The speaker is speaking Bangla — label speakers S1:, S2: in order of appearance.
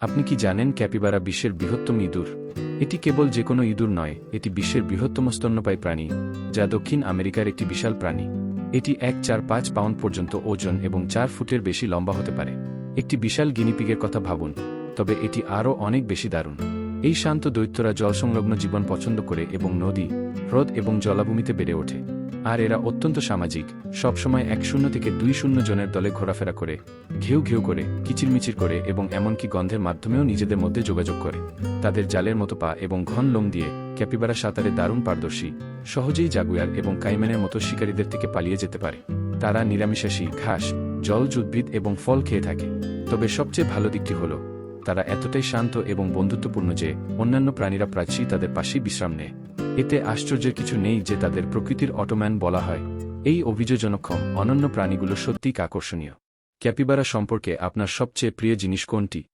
S1: আপনি কি জানেন ক্যাপিবারা বিশ্বের বৃহত্তম ইঁদুর? এটি কেবল যে কোনো ইঁদুর নয়, এটি বিশ্বের বৃহত্তম স্তন্যপায়ী প্রাণী, যা দক্ষিণ আমেরিকার একটি বিশাল প্রাণী। এটি এক চার পাঁচ পাউন্ড পর্যন্ত ওজন এবং চার ফুটের বেশি লম্বা হতে পারে। একটি বিশাল গিনিপিগের কথা ভাবুন, তবে এটি আরও অনেক বেশি দারুণ। এই শান্ত দৈত্যরা জলসংলগ্ন জীবন পছন্দ করে এবং নদী, হ্রদ এবং জলাভূমিতে বেড়ে ওঠে। আর এরা অত্যন্ত সামাজিক, সবসময় এক শূন্য থেকে দুই শূন্য জনের দলে ঘোরাফেরা করে, ঘেউ ঘেউ করে, কিচিরমিচির করে এবং এমনকি গন্ধের মাধ্যমেও নিজেদের মধ্যে যোগাযোগ করে। তাদের জালের মতো পা এবং ঘন লোম দিয়ে ক্যাপিবারা সাঁতারে দারুণ পারদর্শী, সহজেই জাগুয়ার এবং কাইম্যানের মতো শিকারীদের থেকে পালিয়ে যেতে পারে। তারা নিরামিষাশী, ঘাস জলজ উদ্ভিদ এবং ফল খেয়ে থাকে। তবে সবচেয়ে ভালো দিকটি হল, তারা এতটাই শান্ত এবং বন্ধুত্বপূর্ণ যে অন্যান্য প্রাণীরা প্রাচী তাদের পাশেই বিশ্রাম নেয়। এতে আশ্চর্যের কিছু নেই যে তাদের প্রকৃতির অটোম্যান বলা হয়। এই অভিযোজনক্ষম অনন্য প্রাণীগুলো সত্যিই আকর্ষণীয়। ক্যাপিবারা সম্পর্কে আপনার সবচেয়ে প্রিয় জিনিস কোনটি?